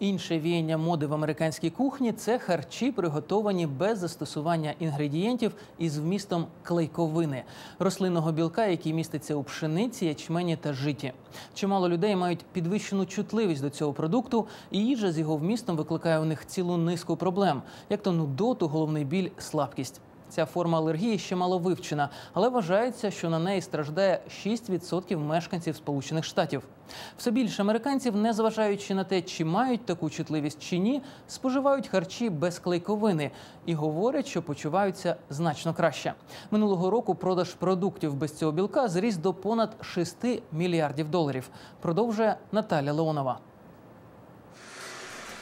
Інше віяння моди в американській кухні це харчі, приготовані без застосування інгредієнтів із вмістом клейковини рослинного білка, який міститься у пшениці, ячмені та житі. Чимало людей мають підвищену чутливість до цього продукту, і їжа з його вмістом викликає у них цілу низку проблем, як то нудоту, головний біль, слабкість. Ця форма алергії ще мало вивчена, але вважається, що на неї страждає 6% мешканців Сполучених Штатів. Все більше американців, незважаючи на те, чи мають таку чутливість чи ні, споживають харчі без клейковини і говорять, що почуваються значно краще. Минулого року продаж продуктів без цього білка зріс до понад 6 мільярдів доларів. Продовжує Наталя Леонова.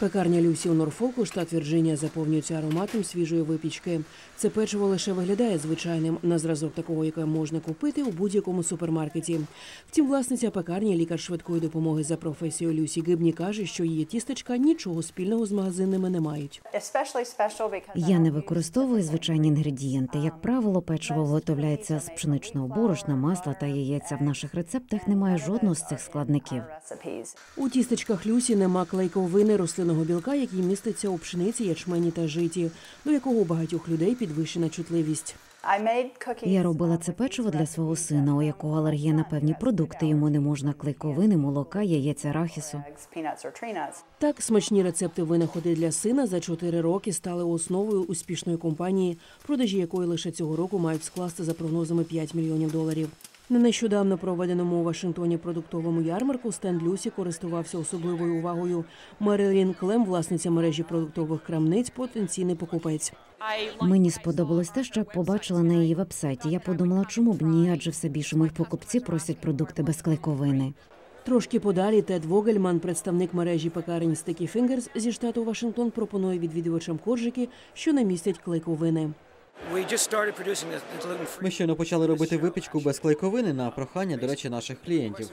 Пекарня Люсі у Норфолку, штат Вірджинія, заповнюється ароматом свіжої випічки. Це печиво лише виглядає звичайним на зразок такого, яке можна купити у будь-якому супермаркеті. Втім, власниця пекарні, лікар швидкої допомоги за професією Люсі Гибні, каже, що її тістечка нічого спільного з магазинними не мають. Я не використовую звичайні інгредієнти. Як правило, печиво виготовляється з пшеничного борошна, масла та яєця. В наших рецептах немає жодного з цих складників. У тістечках Люсі нема клейковини рослинного білка, який міститься у пшениці, ячмені та житі, до якого у багатьох людей підвищена чутливість. Я робила це печиво для свого сина, у якого алергія на певні продукти. Йому не можна клейковини, молока, яєць, арахісу. Так, смачні рецепти винаходи для сина за чотири роки стали основою успішної компанії, продажі якої лише цього року мають скласти за прогнозами 5 мільйонів доларів. На нещодавно проведеному у Вашингтоні продуктовому ярмарку стенд Люсі користувався особливою увагою. Мерилін Клем, власниця мережі продуктових крамниць, потенційний покупець. Мені сподобалось те, що я побачила на її вебсайті. Я подумала, чому б ні, адже все більше моїх покупців просять продукти без клейковини. Трошки подалі Тед Вогельман, представник мережі пекарень Sticky Fingers зі штату Вашингтон, пропонує відвідувачам коржики, що не містять клейковини. Ми щойно почали робити випічку без клейковини на прохання, до речі, наших клієнтів.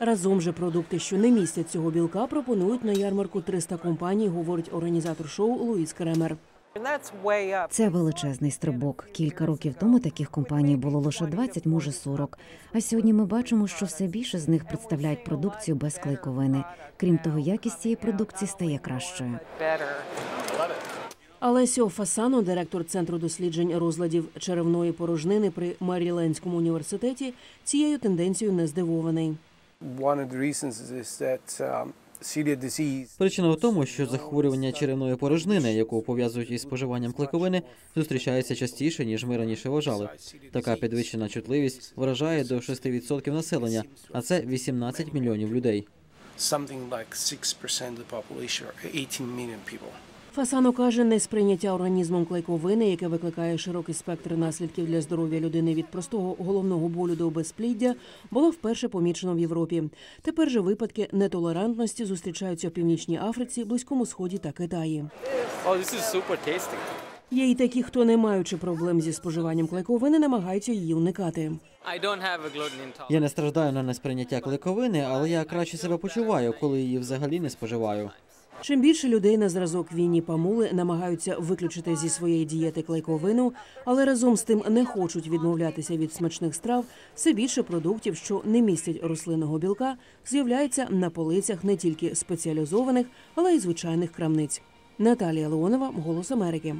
Разом же продукти, що не містять цього білка, пропонують на ярмарку 300 компаній, говорить організатор шоу Луїс Кремер. Це величезний стрибок. Кілька років тому таких компаній було лише 20, може 40. А сьогодні ми бачимо, що все більше з них представляють продукцію без клейковини. Крім того, якість цієї продукції стає кращою. Алесіо Фасано, директор центру досліджень розладів черевної порожнини при Марілендському університеті, цією тенденцією не здивований. Причина в тому, що захворювання черевної порожнини, яку пов'язують із споживанням клейковини, зустрічається частіше ніж ми раніше вважали. Така підвищена чутливість вражає до 6% населення, а це 18 мільйонів людей. Фасано каже, несприйняття організмом клейковини, яке викликає широкий спектр наслідків для здоров'я людини від простого головного болю до безпліддя, було вперше помічено в Європі. Тепер же випадки нетолерантності зустрічаються в північній Африці, близькому сході та Китаї. Є і такі, хто, не маючи проблем зі споживанням клейковини, намагаються її уникати. Я не страждаю на несприйняття клейковини, але я краще себе почуваю, коли її взагалі не споживаю. Чим більше людей на зразок війні Памули намагаються виключити зі своєї дієти клейковину, але разом з тим не хочуть відмовлятися від смачних страв, все більше продуктів, що не містять рослинного білка, з'являється на полицях не тільки спеціалізованих, але й звичайних крамниць. Наталія Леонова, Голос Америки.